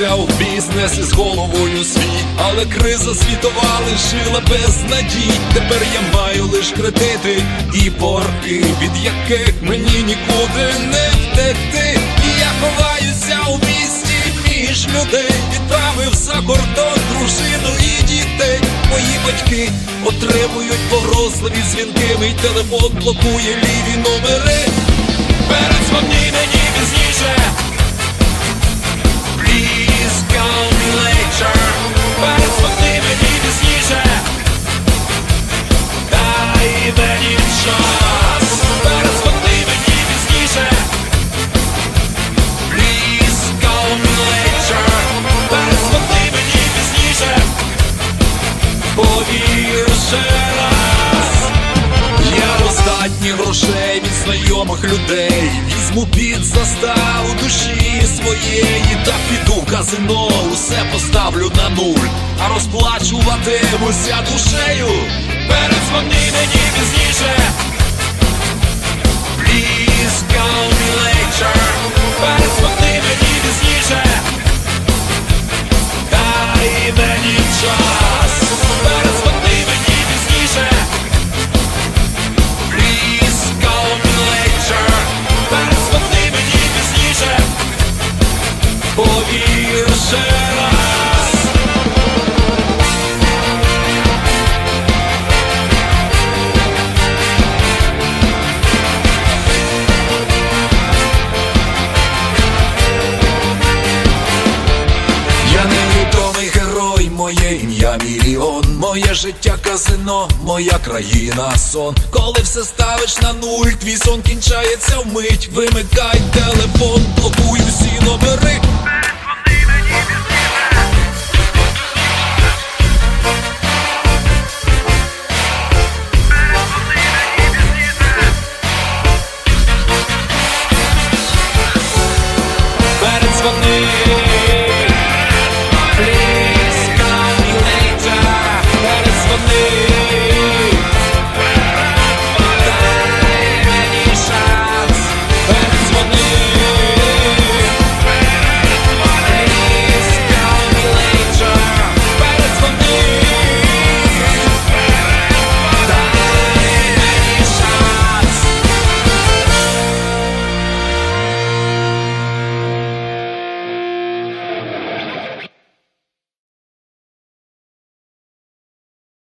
Вкопався в бізнес із головою свій, але криза світова лишила без надій. Тепер я маю лиш кредити і борги, від яких мені нікуди не втекти. І я ховаюся у місті між людей. Відправив за кордон дружину і дітей. Мої батьки отримують погрозливі дзвінки. Мій телефон блокує ліві номери. Передзвони мені пізніше. Please call me later Передзвони мені пізніше. Повір раз. Я достатні грошей від знайомих людей. Візьму під заставу душі своєї Та піду в казино, усе поставлю на нуль. А розплачуватимуся душею Повір Я невідомий герой, моє ім'я мільйон, моє життя казино, моя країна сон. Коли все ставиш на нуль, твій сон кінчається вмить. Вимикай телефон,